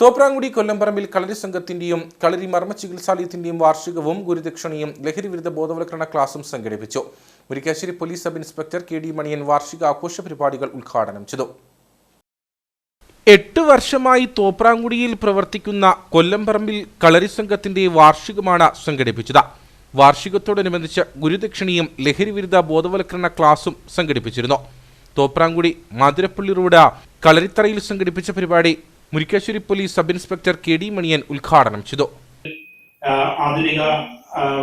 തോപ്രാങ്കുടി കൊല്ലംപറമ്പിൽ കളരി സംഘത്തിന്റെയും കളരി മർമ്മ ചികിത്സാലയത്തിന്റെയും വാർഷികവും ഗുരുദക്ഷിണയും ലഹരിവിരുദ്ധ ബോധവൽക്കരണ ക്ലാസും സംഘടിപ്പിച്ചു. Murickassery police sub inspector K D Maniyan വാർഷിക ആഘോഷ പരിപാടികൾ ഉദ്ഘാടനം ചെയ്തു. എട്ട് വർഷമായി തോപ്രാങ്കുടിയിൽ പ്രവർത്തിക്കുന്ന കൊല്ലംപറമ്പിൽ കളരി സംഘത്തിന്റെ വാർഷികമാണ് സംഘടിപ്പിച്ചത്. വാർഷികത്തോടനുബന്ധിച്ച് ഗുരുദക്ഷിണിയും ലഹരിവിരുദ്ധ ബോധവൽക്കരണ ക്ലാസും സംഘടിപ്പിച്ചിരുന്നു. തോപ്രാങ്കുടി മാതിരപ്പള്ളി റോഡ് കളരിത്തറയിൽ സംഘടിപ്പിച്ച പരിപാടി Murickassery police sub inspector K D Maniyan ഉദ്ഘാടനം ചെയ്തു. ആധുനിക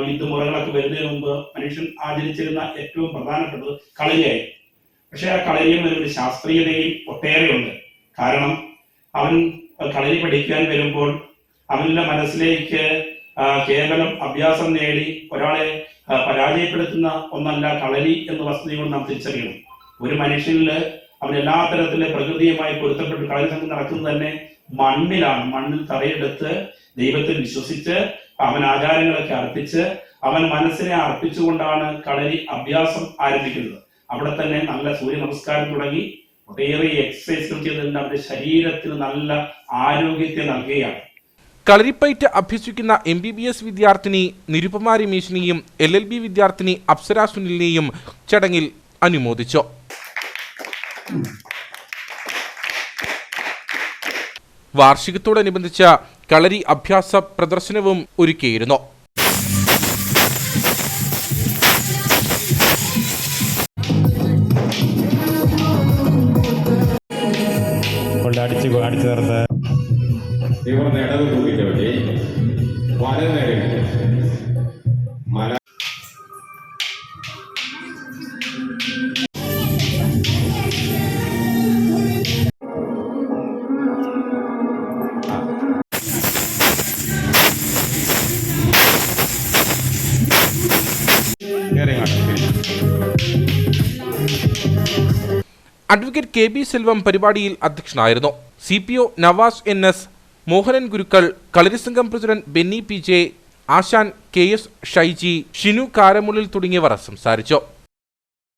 യുദ്ധമുറകളൊക്കെ വരുന്നതിന് മുമ്പ് മനുഷ്യൻ ആചരിച്ചിരുന്ന ഏറ്റവും പ്രധാനപ്പെട്ടത് കളിയായിരുന്നു. പക്ഷെ ആ കളരിയും ഒരു ശാസ്ത്രീയതയും ഒട്ടേറെയുണ്ട്. കാരണം അവൻ കളരി പഠിക്കാൻ വരുമ്പോൾ അവന്റെ മനസ്സിലേക്ക് കേവലം അഭ്യാസം നേടി ഒരാളെ പരാജയപ്പെടുത്തുന്ന ഒന്നല്ല കളരി എന്ന വസ്തുതയോട് നാം തിരിച്ചറിയണം. ഒരു മനുഷ്യനിൽ അവൻ എല്ലാ തരത്തിലെ പ്രകൃതിയുമായി പൊരുത്തപ്പെട്ട് കളരിസംഘം നടക്കുന്നത് തന്നെ മണ്ണിലാണ്. മണ്ണിൽ തറയെടുത്ത് ദൈവത്തിൽ വിശ്വസിച്ച് അവൻ ആചാരങ്ങളൊക്കെ അർപ്പിച്ച് അവൻ മനസ്സിനെ അർപ്പിച്ചുകൊണ്ടാണ് കളരി അഭ്യാസം ആരംഭിക്കുന്നത്. അവിടെ തന്നെ നല്ല സൂര്യ നമസ്കാരം തുടങ്ങി. ഒട്ടേറെ എക്സസൈസുകൾ ചെയ്തതിന് അവന്റെ ശരീരത്തിന് നല്ല ആരോഗ്യത്തെ നൽകുകയാണ്. കളരിപ്പയറ്റ് അഭ്യസിക്കുന്ന എം ബി ബി എസ് വിദ്യാർത്ഥിനി നിരുപമ രമേശിനെയും എൽ എൽ ബി വിദ്യാർത്ഥിനി അപ്സരാ സുനിലിനെയും ചടങ്ങിൽ അനുമോദിച്ചു. വാർഷികത്തോടനുബന്ധിച്ച് കളരി അഭ്യാസ പ്രദർശനവും ഒരുക്കിയിരുന്നു. അടിച്ച് അടിച്ചു നേരെ അഡ്വക്കേറ്റ് കെ ബി സെൽവം പരിപാടിയിൽ അധ്യക്ഷനായിരുന്നു. C P O Navas N S Mohanan Gurukkal കളരിസംഘം president Benny P J ആശാൻ കെ എസ് ഷൈജി ഷിനു കാരമുള്ളിൽ തുടങ്ങിയവർ സംസാരിച്ചു.